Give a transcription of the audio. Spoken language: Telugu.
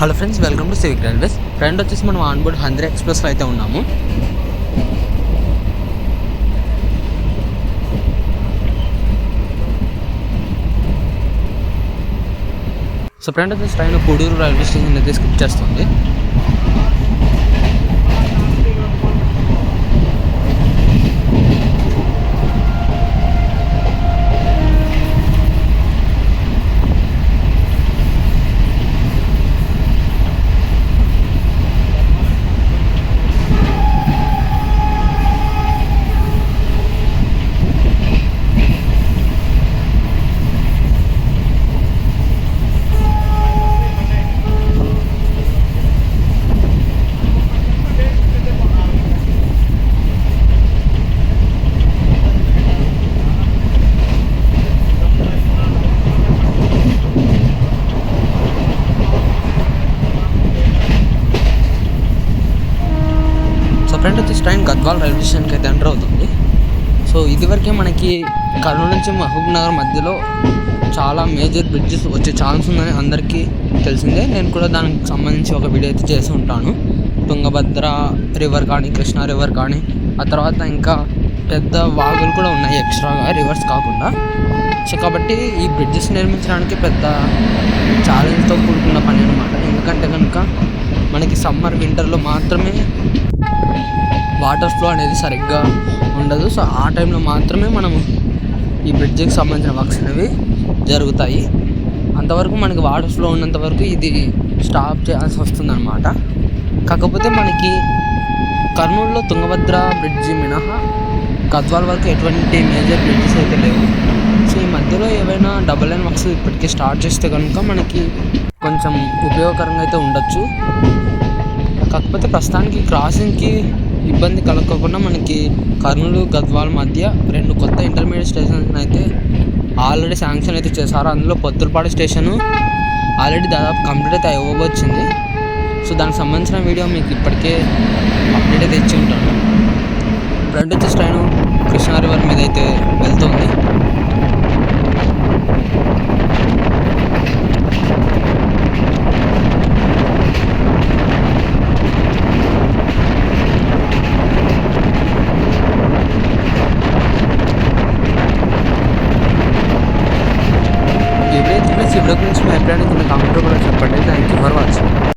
Hello friends welcome to civic railways friend వచ్చేసి మనం ఆన్బోర్డ్ హంద్రీ ఎక్స్ప్రెస్లో అయితే ఉన్నాము. సో ఫ్రెండ్ వచ్చేసి ట్రైన్ కోడూరు రైల్వే స్టేషన్ అయితే స్కిప్ చేస్తుంది సో ఫ్రెండ్ వచ్చేసి ట్రైన్ గద్వాల్ రైల్వే స్టేషన్కి అయితే ఎంటర్ అవుతుంది. సో ఇదివరకే మనకి కర్నూలు నుంచి మహబూబ్ నగర్ మధ్యలో చాలా మేజర్ బ్రిడ్జెస్ వచ్చే ఛాన్స్ ఉందని అందరికీ తెలిసిందే. నేను కూడా దానికి సంబంధించి ఒక వీడియో అయితే చేసి ఉంటాను. తుంగభద్ర రివర్ కానీ కృష్ణా రివర్ కానీ ఆ తర్వాత ఇంకా పెద్ద వాగులు కూడా ఉన్నాయి ఎక్స్ట్రాగా రివర్స్ కాకుండా. సో కాబట్టి ఈ బ్రిడ్జెస్ నిర్మించడానికి పెద్ద ఛాలెంజ్తో కూడుకున్న పని అనమాట ఎందుకంటే కనుక మనకి సమ్మర్ వింటర్లో మాత్రమే వాటర్ ఫ్లో అనేది సరిగ్గా ఉండదు. సో ఆ టైంలో మాత్రమే మనం ఈ బ్రిడ్జికి సంబంధించిన వర్క్స్ అనేవి జరుగుతాయి. అంతవరకు మనకి వాటర్ ఫ్లో ఉన్నంత వరకు ఇది స్టాప్ చేయాల్సి వస్తుంది అనమాట కాకపోతే మనకి కర్నూలులో తుంగభద్ర బ్రిడ్జి మినహా గద్వాల్ వరకు ఎటువంటి మేజర్ బ్రిడ్జెస్ అయితే లేవు. సో ఈ మధ్యలో ఏవైనా డబల్ లైన్ వర్క్స్ ఇప్పటికే స్టార్ట్ చేస్తే కనుక మనకి కొంచెం ఉపయోగకరంగా అయితే ఉండొచ్చు. కాకపోతే ప్రస్తుతానికి క్రాసింగ్కి ఇబ్బంది కలగకుండా మనకి కర్నూలు గద్వాల మధ్య రెండు కొత్త ఇంటర్మీడియట్ స్టేషన్స్ అయితే ఆల్రెడీ శాంక్షన్ అయితే చేశారు. అందులో పొత్తులపాడు స్టేషను ఆల్రెడీ దాదాపు కంప్లీట్ అయితే అవ్వబోచ్చింది సో దానికి సంబంధించిన వీడియో మీకు ఇప్పటికే అప్డేట్ అయితే ఇచ్చి ఉంటాను. ఫ్రంట్ వచ్చేసి ట్రైన్ కృష్ణా రివర్ ఫ్రెండ్స్ ఈ వీడియో గురించి మీ అభిప్రాయాన్ని కింద కామెంట్లో కూడా చెప్పండి. Thank you for watching